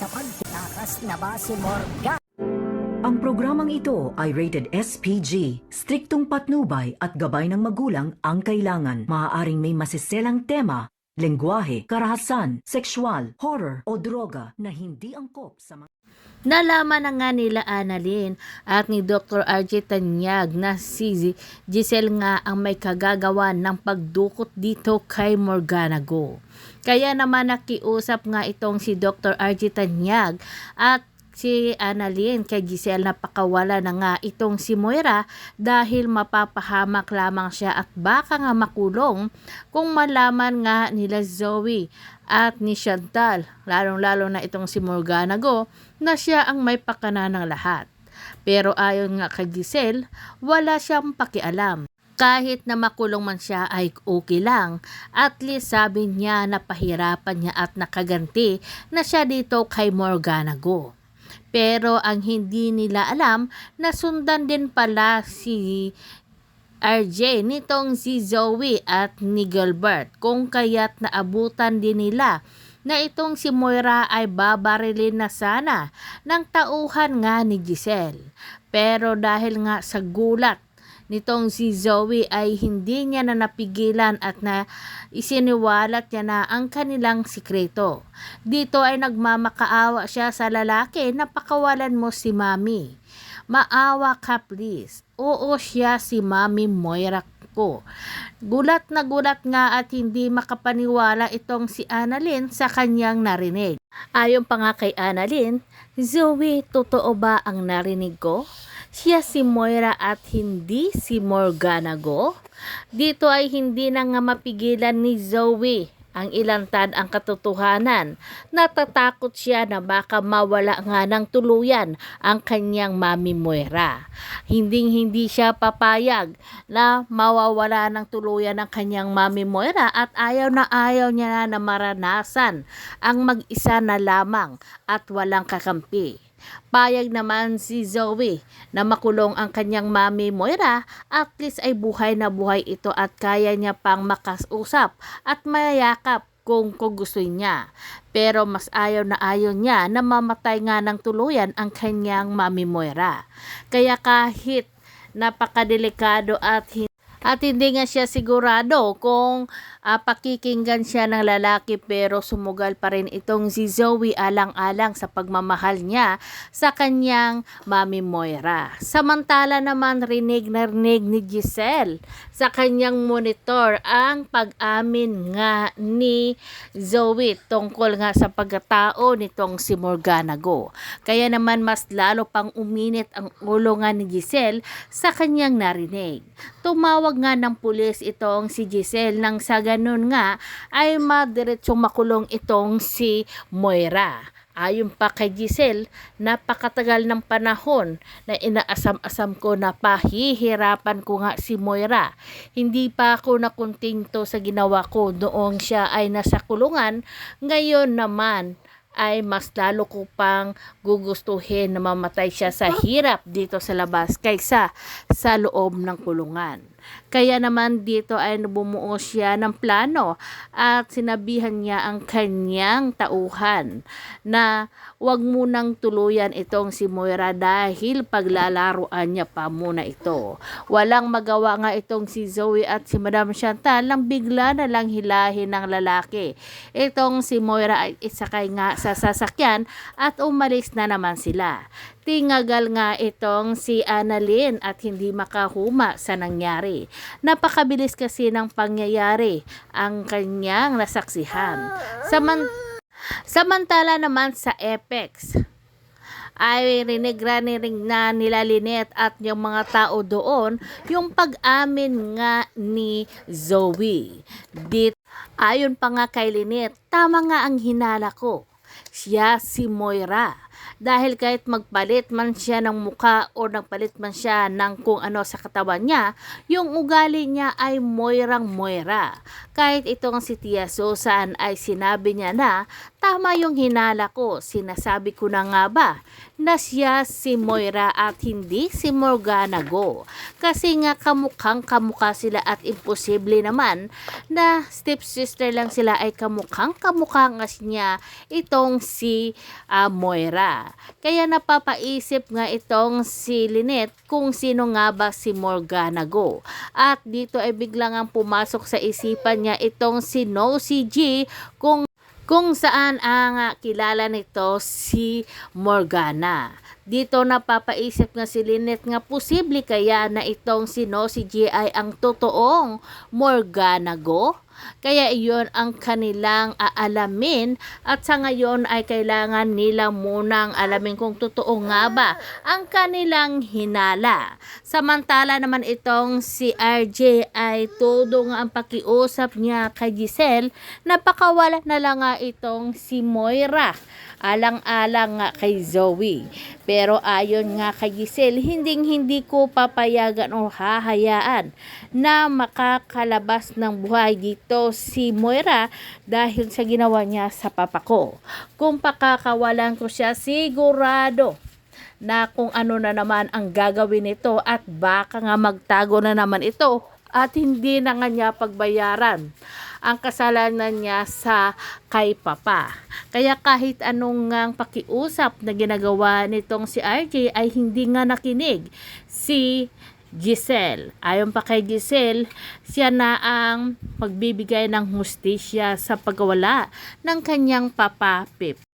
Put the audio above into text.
sa pagtitakas na ba si Morgan? Ang programang ito ay rated SPG. Striktong patnubay at gabay ng magulang ang kailangan. Maaaring may masiselang tema, lengguwahe, karahasan, sexual, horror o droga na hindi angkop sa mga Nalaman na nga nila Annalyn at ni Dr. RJ Tanyag na si Giselle nga ang may kagagawa ng pagdukot dito kay Morgana Go. Kaya naman nakiusap nga itong si Dr. RJ Tanyag at si Annalyn kay Giselle na pakawala na nga itong si Moira dahil mapapahamak lamang siya at baka nga makulong kung malaman nga nila Zoe at ni Chantal, lalong-lalo na itong si Morgana Go, na siya ang may pakana ng lahat. Pero ayon nga kay Giselle, wala siyang pakialam. Kahit na makulong man siya ay okay lang. At least sabi niya na pahirapan niya at nakaganti na siya dito kay Morgana Go. Pero ang hindi nila alam, nasundan din pala si RJ nitong si Zoe at ni Gilbert kung kaya't naabutan din nila na itong si Moira ay babarilin na sana ng tauhan nga ni Giselle. Pero dahil nga sa gulat nitong si Zoe ay hindi niya na napigilan at na isiniwalat niya na ang kanilang sikreto. Dito ay nagmamakaawa siya sa lalaki na pakawalan mo si Mami. Maawa ka please. Oo siya si Mami Moira ko. Gulat na gulat nga at hindi makapaniwala itong si Annalyn sa kanyang narinig. Ayon pa nga kay Annalyn, Zoe, totoo ba ang narinig ko? Siya si Moira at hindi si Morgana Go? Dito ay hindi na nga mapigilan ni Zoe ang ilantad ang katotohanan. Natatakot siya na baka mawala nga ng tuluyan ang kanyang mami Moira. Hinding hindi siya papayag na mawawala ng tuluyan ang kanyang mami Moira at ayaw na ayaw niya na maranasan ang mag-isa na lamang at walang kakampi. Payag naman si Zoe na makulong ang kanyang mami Moira at least ay buhay na buhay ito at kaya niya pang makasusap at mayakap kung, kung gusto niya. Pero mas ayaw na ayaw niya na mamatay nga ng tuluyan ang kanyang mami Moira. Kaya kahit napakadelikado at hin- at hindi nga siya sigurado kung ah, pakikinggan siya ng lalaki pero sumugal pa rin itong si Zoe alang-alang sa pagmamahal niya sa kanyang mami Moira. Samantala naman rinig na rinig ni Giselle sa kanyang monitor ang pag-amin nga ni Zoe tungkol nga sa pagkatao nitong si Morgana Go. Kaya naman mas lalo pang uminit ang ulo nga ni Giselle sa kanyang narinig. Tumawag nga ng pulis itong si Giselle nang sa ganun nga ay madiretsong makulong itong si Moira. Ayon pa kay Giselle, napakatagal ng panahon na inaasam-asam ko na pahihirapan ko nga si Moira. Hindi pa ako nakuntinto sa ginawa ko noong siya ay nasa kulungan. Ngayon naman ay mas lalo ko pang gugustuhin na mamatay siya sa hirap dito sa labas kaysa sa loob ng kulungan. Kaya naman dito ay bumuo siya ng plano at sinabihan niya ang kanyang tauhan na wag munang tuluyan itong si Moira dahil paglalaruan niya pa muna ito. Walang magawa nga itong si Zoe at si Madam Chantal nang bigla na lang hilahin ng lalaki. Itong si Moira ay isakay nga sa sasakyan at umalis na naman sila. Tingagal nga itong si Annalyn at hindi makahuma sa nangyari. Napakabilis kasi ng pangyayari ang kanyang nasaksihan. Saman Samantala naman sa Apex, ay rinig-rinig na nila Lynette at yung mga tao doon yung pag-amin nga ni Zoe. Dit, ayon pa nga kay Lynette, tama nga ang hinala ko. Siya si Moira. Dahil kahit magpalit man siya ng muka o nagpalit man siya ng kung ano sa katawan niya, yung ugali niya ay moyrang moyra. Kahit itong si Tia Susan ay sinabi niya na tama yung hinala ko, sinasabi ko na nga ba na siya si Moira at hindi si Morgana Go. Kasi nga kamukhang kamukha sila at imposible naman na stepsister lang sila ay kamukhang kamukha nga niya itong si ah, Moira. Kaya napapaisip nga itong si Lynette kung sino nga ba si Morgana Go. At dito ay biglang ang pumasok sa isipan niya itong si Nosy G kung kung saan ang ah, kilala nito si Morgana. Dito napapaisip nga si Lynette nga posible kaya na itong si Nosy G ay ang totoong Morgana Go? Kaya iyon ang kanilang aalamin at sa ngayon ay kailangan nila munang alamin kung totoo nga ba ang kanilang hinala. Samantala naman itong si RJ ay todo nga ang pakiusap niya kay Giselle napakawala na lang nga itong si Moira alang-alang nga kay Zoe. Pero ayon nga kay Giselle, hinding hindi ko papayagan o hahayaan na makakalabas ng buhay dito si Moira dahil sa ginawa niya sa papa ko. Kung pakakawalan ko siya, sigurado na kung ano na naman ang gagawin nito at baka nga magtago na naman ito at hindi na nga niya pagbayaran ang kasalanan niya sa kay Papa. Kaya kahit anong ngang pakiusap na ginagawa nitong si RJ ay hindi nga nakinig si Giselle. Ayon pa kay Giselle, siya na ang magbibigay ng hustisya sa pagwala ng kanyang Papa Pip.